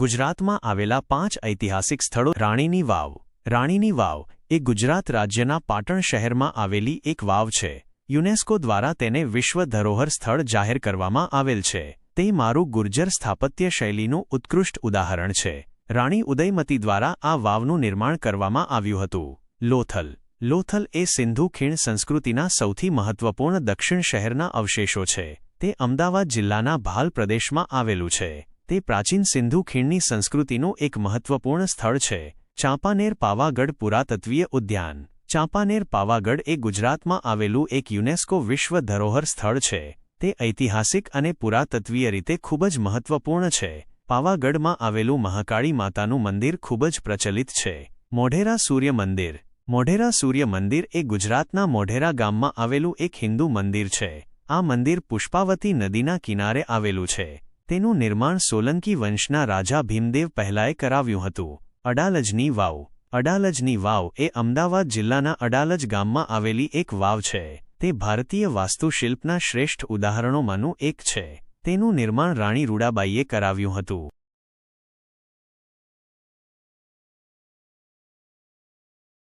ગુજરાતમાં આવેલા પાંચ ઐતિહાસિક સ્થળો રાણીની વાવ. રાણીની વાવ એ ગુજરાત રાજ્યના પાટણ શહેરમાં આવેલી એક વાવ છે. યુનેસ્કો દ્વારા તેને વિશ્વ ધરોહર સ્થળ જાહેર કરવામાં આવેલ છે. તે મારું ગુર્જર સ્થાપત્ય શૈલીનું ઉત્કૃષ્ટ ઉદાહરણ છે. રાણી ઉદયમતી દ્વારા આ વાવનું નિર્માણ કરવામાં આવ્યું હતું. લોથલ. લોથલ એ સિંધુ ખીણ સંસ્કૃતિના સૌથી મહત્વપૂર્ણ દક્ષિણ શહેરના અવશેષો છે. તે અમદાવાદ જિલ્લાના ભાલ પ્રદેશમાં આવેલું છે. તે પ્રાચીન સિંધુ ખીણની સંસ્કૃતિનું એક મહત્વપૂર્ણ સ્થળ છે. ચાંપાનેર પાવાગઢ પુરાતત્વીય ઉદ્યાન. ચાંપાનેર પાવાગઢ એ ગુજરાતમાં આવેલું એક યુનેસ્કો વિશ્વ ધરોહર સ્થળ છે. તે ઐતિહાસિક અને પુરાતત્વીય રીતે ખૂબ જ મહત્વપૂર્ણ છે. પાવાગઢમાં આવેલું મહાકાળી માતાનું મંદિર ખૂબ જ પ્રચલિત છે. મોઢેરા સૂર્ય મંદિર. મોઢેરા સૂર્ય મંદિર એ ગુજરાતના મોઢેરા ગામમાં આવેલું એક હિન્દુ મંદિર છે. આ મંદિર પુષ્પાવતી નદીના કિનારે આવેલું છે. તેનું નિર્માણ સોલંકી વંશના રાજા ભીમદેવ પહેલાએ કરાવ્યું હતું. અડાલજની વાવ. અડાલજની વાવ એ અમદાવાદ જિલ્લાના અડાલજ ગામમાં આવેલી એક વાવ છે. તે ભારતીય વાસ્તુશિલ્પના શ્રેષ્ઠ ઉદાહરણોમાંનું એક છે. તેનું નિર્માણ રાણી રૂડાબાઈએ કરાવ્યું હતું.